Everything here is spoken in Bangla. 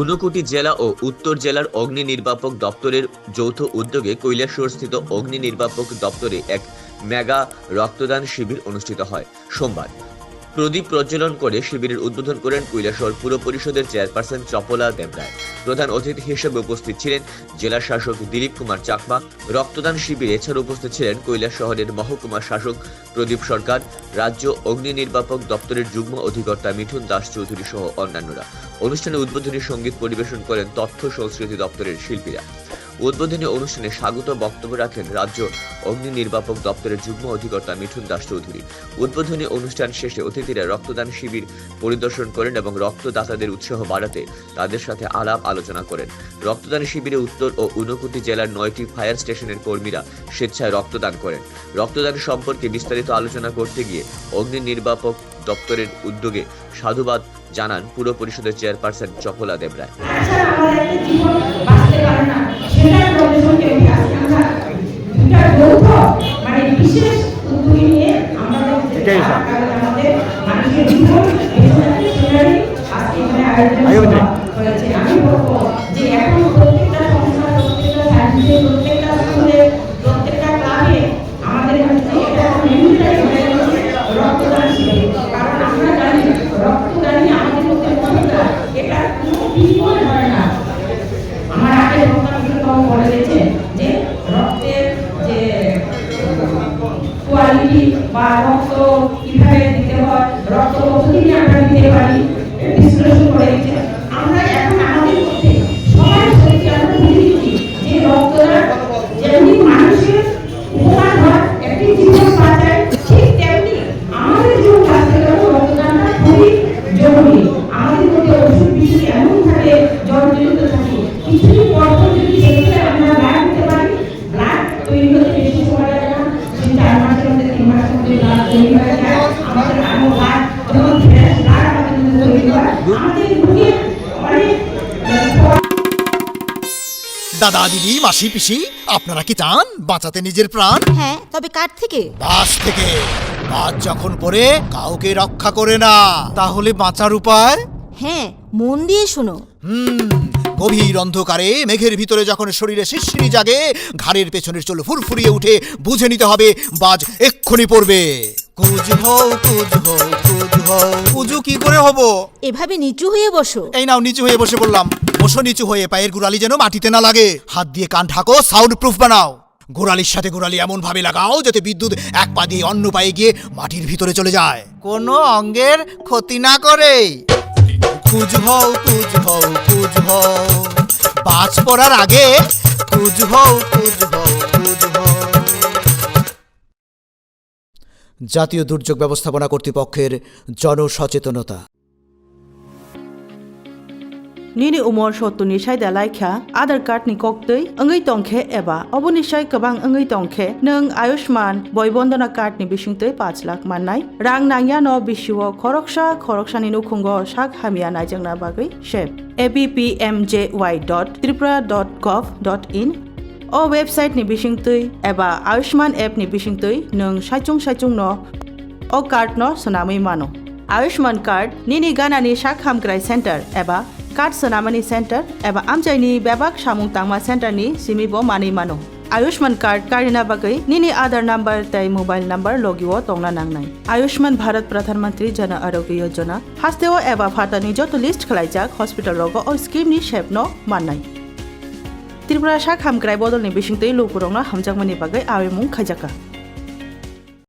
ঊনকোটি জেলা ও উত্তর জেলার অগ্নি নির্বাপক দপ্তরের যৌথ উদ্যোগে কৈলাসহরস্থিত অগ্নি নির্বাপক দপ্তরে এক মেগা রক্তদান শিবির অনুষ্ঠিত হয়। সোমবার প্রদীপ প্রজ্বলন করে শিবিরের উদ্বোধন করেন কৈলাসহর পুর পরিষদের চেয়ারপারসন চপলা দেবরায়। প্রধান অতিথি হিসেবে উপস্থিত ছিলেন জেলা শাসক দিলীপ কুমার চাকমা, রক্তদান শিবিরে এছাড়া উপস্থিত ছিলেন কৈলাস শহরের মহকুমা শাসক প্রদীপ সরকার, রাজ্য অগ্নি নির্বাপক দপ্তরের যুগ্ম অধিকর্তা মিঠুন দাস চৌধুরী সহ অন্যান্যরা। অনুষ্ঠানে উদ্বোধনী সংগীত পরিবেশন করেন তথ্য সংস্কৃতি দপ্তরের শিল্পীরা। উদ্বোধনী অনুষ্ঠানে স্বাগত বক্তব্য রাখেন রাজ্য অগ্নি নির্বাপক দপ্তরের যুগ্ম অধিকর্তা মিঠুন দাস চৌধুরী। উদ্বোধনী অনুষ্ঠান শেষে অতিথিরা রক্তদান শিবির পরিদর্শন করেন এবং রক্তদাতাদের উৎসাহ বাড়াতে তাদের সাথে আলাপ আলোচনা করেন। রক্তদান শিবিরে উত্তর ও ঊনকোটি জেলার নয়টি ফায়ার স্টেশনের কর্মীরা স্বেচ্ছায় রক্তদান করেন। রক্তদান সম্পর্কে বিস্তারিত আলোচনা করতে গিয়ে অগ্নি নির্বাপক দপ্তরের উদ্যোগে সাধুবাদ জানান পুর পরিষদের চেয়ারপারসন চপলা দেবরায়। আমাদের মানুষের জীবন বেঁচে থাকতে সেটারই আজকে এখানে আয়োজন আগে বলতে। করা হয়েছে। আমি বলব যে এখন প্রত্যেকটা সংস্থা প্রত্যেকটা সার্ভিসে প্রত্যেকটা স্কুলে প্রত্যেকটা ক্লাবে আমাদের এটা মেমোরিয়াল হয়ে গেছে রক্তদান শিবির। কারণ আমরা জানি রক্তদানই আমাদের মধ্যে মমতা এটা কোনো বিনিময় হয় না। আমার আগে রক্তদান বলে দিয়েছে যে রক্তের যে কোয়ালিটি বা রক্ত দাদা দিদি মাসি পিসি আপনারা কি চান বাঁচাতে নিজের প্রাণ? হ্যাঁ তবে কার থেকে? বাস থেকে। বাদ যখন পড়ে কাউকে রক্ষা করে না। তাহলে বাঁচার উপায়? হ্যাঁ মন দিয়ে শোনো। হুম গভীর অন্ধকারে মেঘের ভিতরে যখন শরীরে শিরশিরি জাগে ঘাড়ের পেছনের চুল ফুরফুরিয়ে উঠে বুঝে নিতে হবে বাজ এক্ষুনি পড়বে। কুজ হও কুজ হও কুজ হও। কুজু কি করে হব? এভাবে নিচু হয়ে বসো। এই নাও নিচু হয়ে বসে বললাম বসো নিচু হয়ে পায়ের গুড়ালি যেন মাটিতে না লাগে। হাত দিয়ে কান ঢাকো সাউন্ড প্রুফ বানাও। গোড়ালির সাথে গোড়ালি এমন ভাবে লাগাও যাতে বিদ্যুৎ এক পা দিয়ে অন্য পায়ে গিয়ে মাটির ভিতরে চলে যায়। কোনো অঙ্গের ক্ষতি না করে। কুজ হও কুজ হও কুজ হও। বাজ পড়ার আগে হও, কুজ হও কুজ হও। জাতীয় দুর্যোগ ব্যবস্থাপনা কর্তৃপক্ষের জনসচেতনতা। Nini umor shotu ni shai da lai kya Aadhaar card ni kok tui Angai tongkhe eba Obo ni shai kabang angai tongkhe Nung Ayushman Boybondana card ni bishing tui 5 lakh manai Rang nangya no bishiwo Khoroksha Khoroksha ni nukhungo Shak hamia na jangna bagui Shep appmjy.tripura.gov.in O website ni bishing tui Eba Ayushman app ni bishing tui Nung shaichung shaichung no O card no sonamui mano Ayushman card নিনি গানানি শাক হামগ্রাই সেন্টার এবা সোনামানি সেন্টার এবা আমচাইনি বেবাক সামুং তাংমা সেন্টারনি সিমিবো মানি মানো। আয়ুষ্মান কার্ড কারিনা বাগৈ নিনি আধার নাম্বার তাই মোবাইল নাম্বার লগিও টংনা নাংনাই। আয়ুষ্মান ভারত প্রধানমন্ত্রী জন আরোগ্য যোজনা হাস্তেও এবা ফাতানি যত লিস্ট খালাইজাক হসপিটাল রগ ও স্কিম স্কিমনি শেপনো মাননাই। ত্রিপুরা শাক হামগ্রাই বদলনি বিসিংতৈ লুপুরংনা হামজাকমানি বাগৈ আवेमुं খাইজাকা।